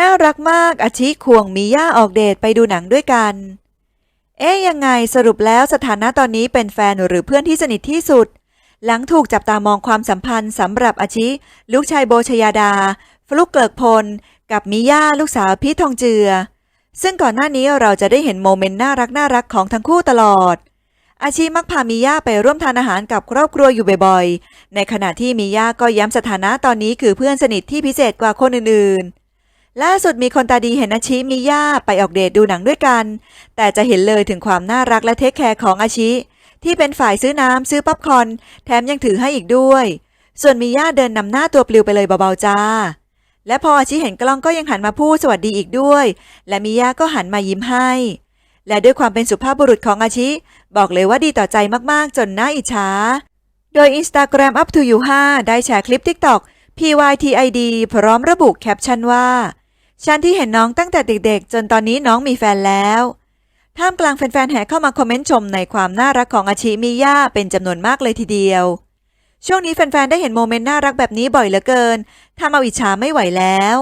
น่ารักมากอาชิควงมิย่าออกเดทไปดูหนังด้วยกัน เอ๊ยยังไงสรุปแล้วสถานะตอนนี้เป็นแฟนหรือเพื่อนที่สนิทที่สุด หลังถูกจับตามองความสัมพันธ์สำหรับอาชิ ลูกชายโบชยาดา ฟลุกเกลิกพล กับมิย่าลูกสาวพีททองเจือ ซึ่งก่อนหน้านี้เราจะได้เห็นโมเมนต์น่ารักน่ารักของทั้งคู่ตลอด อาชีมักพามิย่าไปร่วมทานอาหารกับครอบครัวอยู่บ่อยๆ ในขณะที่มิย่าก็ย้ำสถานะตอนนี้คือเพื่อนสนิทที่พิเศษกว่าคนอื่นๆ ล่าสุดมีคนตาดีเห็นอาชิมิย่าไปออกเดทดูหนังด้วยกัน แต่จะเห็นเลยถึงความน่ารักและเทคแคร์ของอาชิ ที่เป็นฝ่ายซื้อน้ำซื้อป๊อปคอนแถมยังถือให้อีกด้วย ส่วนมิย่าเดินนำหน้าตัวปลิวไปเลยเบาๆจ้า และพออาชิเห็นกล้องก็ยังหันมาพูดสวัสดีอีกด้วย และมิย่าก็หันมายิ้มให้ และด้วยความเป็นสุภาพบุรุษของอาชิ บอกเลยว่าดีต่อใจมากๆ จนน่าอิจฉาโดย Instagram up to you 5ได้แชร์คลิป TikTok pytid พร้อมระบุแคปชั่นว่า ฉันที่เห็นน้องตั้งแต่เด็กๆ จนตอนนี้น้องมีแฟนแล้ว ท่ามกลางแฟนๆ แห่เข้ามาคอมเมนต์ชมในความน่ารักของอาชิมิย่าเป็นจำนวนมากเลยทีเดียว ช่วงนี้แฟนๆ ได้เห็นโมเมนต์น่ารักแบบนี้บ่อยเหลือเกินทำเอาอิจฉาไม่ไหวแล้ว